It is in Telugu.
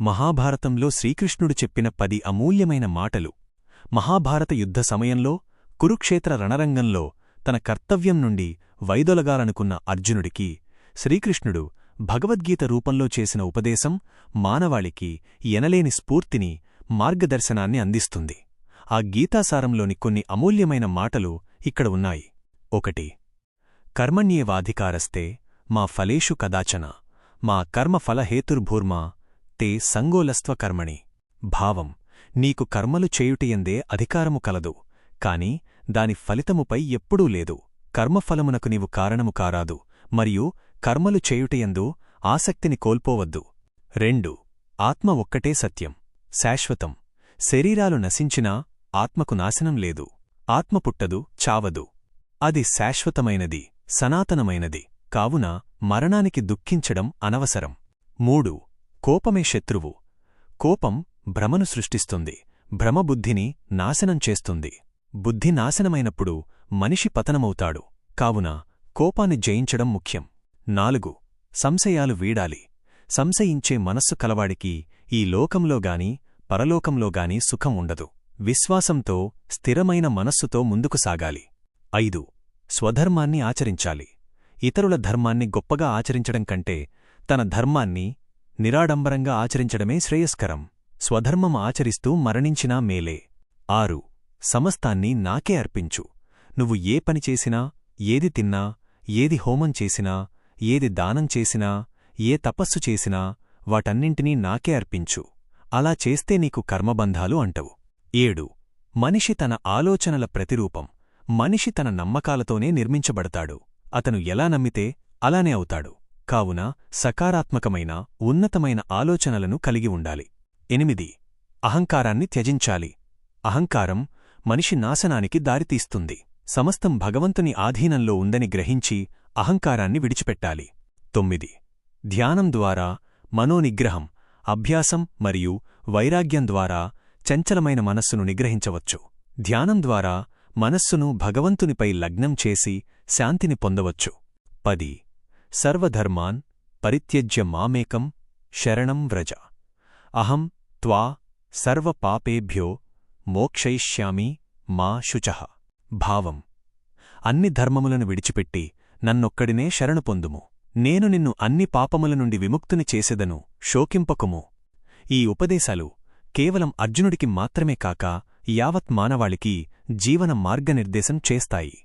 మహాభారతంలో శ్రీకృష్ణుడు చెప్పిన పది అమూల్యమైన మాటలు. మహాభారత యుద్ధ సమయంలో కురుక్షేత్ర రణరంగంలో తన కర్తవ్యం నుండి వైదొలగాలనుకున్న అర్జునుడికి శ్రీకృష్ణుడు భగవద్గీత రూపంలో చేసిన ఉపదేశం మానవాళికి ఎనలేని స్ఫూర్తిని మార్గదర్శనాన్ని అందిస్తుంది. ఆ గీతాసారంలోని కొన్ని అమూల్యమైన మాటలు ఇక్కడ ఉన్నాయి. ఒకటి కర్మణ్యేవాధికారస్తే మా ఫలేషు కదాచన మా కర్మఫలహేతుర్భూర్మా తే సంగోలస్త్వకర్మణి భావం నీకు కర్మలు చేయుటయందే అధికారము కలదు కాని దాని ఫలితముపై ఎప్పుడూ లేదు. కర్మఫలమునకు నీవు కారణము కారాదు మరియు కర్మలు చేయుటయందు ఆసక్తిని కోల్పోవద్దు. రెండు ఆత్మ ఒక్కటే సత్యం. శాశ్వతం. శరీరాలు నశించినా ఆత్మకు నాశనం లేదు. ఆత్మ పుట్టదు చావదు. అది శాశ్వతమైనది సనాతనమైనది కావున మరణానికి దుఃఖించడం అనవసరం. మూడు కోపమే శత్రువు. కోపం భ్రమను సృష్టిస్తుంది. భ్రమబుద్ధిని నాశనం చేస్తుంది. బుద్ధి నాశనమైనప్పుడు మనిషి పతనమవుతాడు. కావున కోపాన్ని జయించడం ముఖ్యం. నాలుగు. సంశయాలు వీడాలి. సంశయించే మనస్సు కలవాడికి ఈ లోకంలోగాని పరలోకంలోగాని సుఖం ఉండదు. విశ్వాసంతో స్థిరమైన మనస్సుతో ముందుకు సాగాలి. ఐదు. స్వధర్మాన్ని ఆచరించాలి. ఇతరుల ధర్మాన్ని గొప్పగా ఆచరించడం కంటే తన ధర్మాన్ని నిరాడంబరంగా ఆచరించడమే శ్రేయస్కరం. స్వధర్మం ఆచరిస్తూ మరణించినా మేలే. ఆరు. సమస్తాన్ని నాకే అర్పించు. నువ్వు ఏ పని చేసినా ఏది తిన్నా ఏది హోమం చేసినా ఏది దానం చేసినా ఏ తపస్సు చేసినా వాటన్నింటినీ నాకే అర్పించు. అలా చేస్తే నీకు కర్మబంధాలు అంటవు. ఏడు. మనిషి తన ఆలోచనల ప్రతిరూపం. మనిషి తన నమ్మకాలతోనే నిర్మించబడతాడు. అతను ఎలా నమ్మితే అలానే అవుతాడు. కావున సకారాత్మకమైన ఉన్నతమైన ఆలోచనలను కలిగి ఉండాలి. ఎనిమిది. అహంకారాన్ని త్యజించాలి. అహంకారం మనిషి నాశనానికి దారితీస్తుంది. సమస్తం భగవంతుని ఆధీనంలో ఉందని గ్రహించి అహంకారాన్ని విడిచిపెట్టాలి. తొమ్మిది. ధ్యానం ద్వారా మనోనిగ్రహం అభ్యాసం మరియు వైరాగ్యం ద్వారా చంచలమైన మనస్సును నిగ్రహించవచ్చు. ధ్యానం ద్వారా మనస్సును భగవంతునిపై లగ్నం చేసి శాంతిని పొందవచ్చు. పది. సర్వధర్మాన్ పరిత్యజ్య మామేకం శరణం వ్రజ। అహం త్వా సర్వపాపేభ్యో మోక్షయిష్యామి మా శుచః। భావం। అన్ని ధర్మములను విడిచిపెట్టి నన్నొక్కడినే శరణు పొందుము। నేను నిన్ను అన్ని పాపముల నుండి విముక్తుని చేసెదను శోకింపకుము। ఈ ఉపదేశాలు కేవలం అర్జునుడికి మాత్రమే కాక యావత్ మానవాళికి జీవన మార్గనిర్దేశం చేస్తాయి।